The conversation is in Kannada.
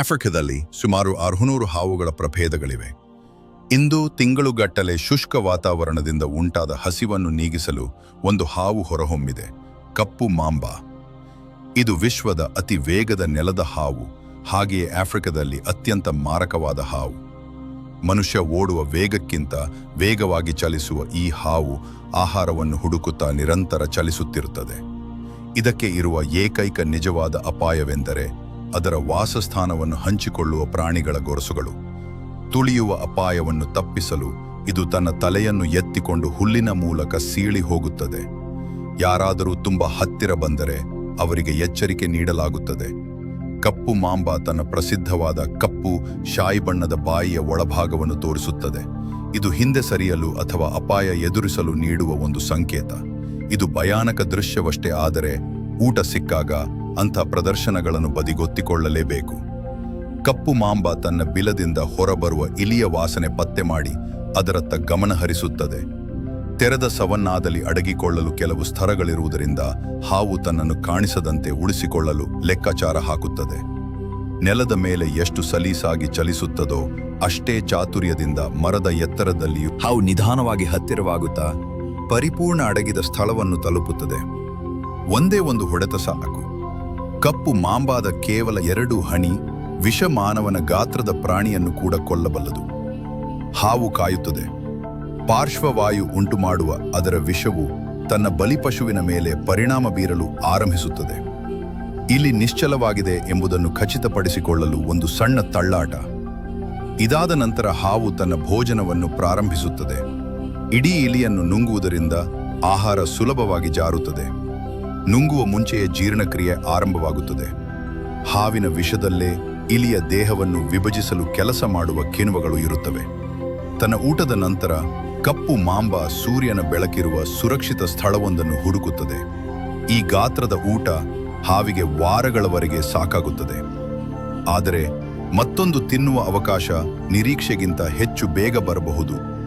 ಆಫ್ರಿಕಾದಲ್ಲಿ ಸುಮಾರು ಅರ್ಹುನೂರು ಹಾವುಗಳ ಪ್ರಭೇದಗಳಿವೆ. ಇಂದು ತಿಂಗಳುಗಟ್ಟಲೆ ಶುಷ್ಕ ವಾತಾವರಣದಿಂದ ಉಂಟಾದ ಹಸಿವನ್ನು ನೀಗಿಸಲು ಒಂದು ಹಾವು ಹೊರಹೊಮ್ಮಿದೆ, ಕಪ್ಪು ಮಾಂಬಾ. ಇದು ವಿಶ್ವದ ಅತಿ ವೇಗದ ನೆಲದ ಹಾವು, ಹಾಗೆಯೇ ಆಫ್ರಿಕಾದಲ್ಲಿ ಅತ್ಯಂತ ಮಾರಕವಾದ ಹಾವು. ಮನುಷ್ಯ ಓಡುವ ವೇಗಕ್ಕಿಂತ ವೇಗವಾಗಿ ಚಲಿಸುವ ಈ ಹಾವು ಆಹಾರವನ್ನು ಹುಡುಕುತ್ತಾ ನಿರಂತರ ಚಲಿಸುತ್ತಿರುತ್ತದೆ. ಇದಕ್ಕೆ ಇರುವ ಏಕೈಕ ನಿಜವಾದ ಅಪಾಯವೆಂದರೆ ಅದರ ವಾಸಸ್ಥಾನವನ್ನು ಹಂಚಿಕೊಳ್ಳುವ ಪ್ರಾಣಿಗಳ ಗೊರಸುಗಳು. ತುಳಿಯುವ ಅಪಾಯವನ್ನು ತಪ್ಪಿಸಲು ಇದು ತನ್ನ ತಲೆಯನ್ನು ಎತ್ತಿಕೊಂಡು ಹುಲ್ಲಿನ ಮೂಲಕ ಸೀಳಿ ಹೋಗುತ್ತದೆ. ಯಾರಾದರೂ ತುಂಬ ಹತ್ತಿರ ಬಂದರೆ ಅವರಿಗೆ ಎಚ್ಚರಿಕೆ ನೀಡಲಾಗುತ್ತದೆ. ಕಪ್ಪು ಮಾಂಬ ತನ್ನ ಪ್ರಸಿದ್ಧವಾದ ಕಪ್ಪು ಶಾಯಿ ಬಣ್ಣದ ಬಾಯಿಯ ಒಳಭಾಗವನ್ನು ತೋರಿಸುತ್ತದೆ. ಇದು ಹಿಂದೆ ಸರಿಯಲು ಅಥವಾ ಅಪಾಯ ಎದುರಿಸಲು ನೀಡುವ ಒಂದು ಸಂಕೇತ. ಇದು ಭಯಾನಕ ದೃಶ್ಯವಷ್ಟೇ, ಆದರೆ ಊಟ ಸಿಕ್ಕಾಗ ಅಂಥ ಪ್ರದರ್ಶನಗಳನ್ನು ಬದಿಗೊತ್ತಿಕೊಳ್ಳಲೇಬೇಕು. ಕಪ್ಪು ಮಾಂಬ ತನ್ನ ಬಿಲದಿಂದ ಹೊರಬರುವ ಇಲಿಯ ವಾಸನೆ ಪತ್ತೆ ಮಾಡಿ ಅದರತ್ತ ಗಮನ ಹರಿಸುತ್ತದೆ. ತೆರೆದ ಸವನ್ನಾದಲ್ಲಿ ಅಡಗಿಕೊಳ್ಳಲು ಕೆಲವು ಸ್ಥಳಗಳಿರುವುದರಿಂದ ಹಾವು ತನ್ನನ್ನು ಕಾಣಿಸದಂತೆ ಉಳಿಸಿಕೊಳ್ಳಲು ಲೆಕ್ಕಾಚಾರ ಹಾಕುತ್ತದೆ. ನೆಲದ ಮೇಲೆ ಎಷ್ಟು ಸಲೀಸಾಗಿ ಚಲಿಸುತ್ತದೋ ಅಷ್ಟೇ ಚಾತುರ್ಯದಿಂದ ಮರದ ಎತ್ತರದಲ್ಲಿಯೂ ಹಾವು ನಿಧಾನವಾಗಿ ಹತ್ತಿರವಾಗುತ್ತಾ ಪರಿಪೂರ್ಣ ಅಡಗಿದ ಸ್ಥಳವನ್ನು ತಲುಪುತ್ತದೆ. ಒಂದೇ ಒಂದು ಹೊಡೆತ ಸಾಕು. ಕಪ್ಪು ಮಾಂಬಾದ ಕೇವಲ ಎರಡು ಹಣಿ ವಿಷ ಮಾನವನ ಗಾತ್ರದ ಪ್ರಾಣಿಯನ್ನು ಕೂಡ ಕೊಲ್ಲಬಲ್ಲದು. ಹಾವು ಕಾಯುತ್ತದೆ. ಪಾರ್ಶ್ವವಾಯು ಉಂಟುಮಾಡುವ ಅದರ ವಿಷವು ತನ್ನ ಬಲಿಪಶುವಿನ ಮೇಲೆ ಪರಿಣಾಮ ಬೀರಲು ಆರಂಭಿಸುತ್ತದೆ. ಇಲ್ಲಿ ನಿಶ್ಚಲವಾಗಿದೆ ಎಂಬುದನ್ನು ಖಚಿತಪಡಿಸಿಕೊಳ್ಳಲು ಒಂದು ಸಣ್ಣ ತಳ್ಳಾಟ. ಇದಾದ ನಂತರ ಹಾವು ತನ್ನ ಭೋಜನವನ್ನು ಪ್ರಾರಂಭಿಸುತ್ತದೆ. ಇಡೀ ಇಲಿಯನ್ನು ನುಂಗುವುದರಿಂದ ಆಹಾರ ಸುಲಭವಾಗಿ ಜಾರುತ್ತದೆ. ನುಂಗುವ ಮುಂಚೆಯೇ ಜೀರ್ಣಕ್ರಿಯೆ ಆರಂಭವಾಗುತ್ತದೆ. ಹಾವಿನ ವಿಷದಲ್ಲೇ ಇಲಿಯ ದೇಹವನ್ನು ವಿಭಜಿಸಲು ಕೆಲಸ ಮಾಡುವ ಕಿಣ್ವಗಳು ಇರುತ್ತವೆ. ತನ್ನ ಊಟದ ನಂತರ ಕಪ್ಪು ಮಾಂಬ ಸೂರ್ಯನ ಬೆಳಕಿರುವ ಸುರಕ್ಷಿತ ಸ್ಥಳವೊಂದನ್ನು ಹುಡುಕುತ್ತದೆ. ಈ ಗಾತ್ರದ ಊಟ ಹಾವಿಗೆ ವಾರಗಳವರೆಗೆ ಸಾಕಾಗುತ್ತದೆ. ಆದರೆ ಮತ್ತೊಂದು ತಿನ್ನುವ ಅವಕಾಶ ನಿರೀಕ್ಷೆಗಿಂತ ಹೆಚ್ಚು ಬೇಗ ಬರಬಹುದು.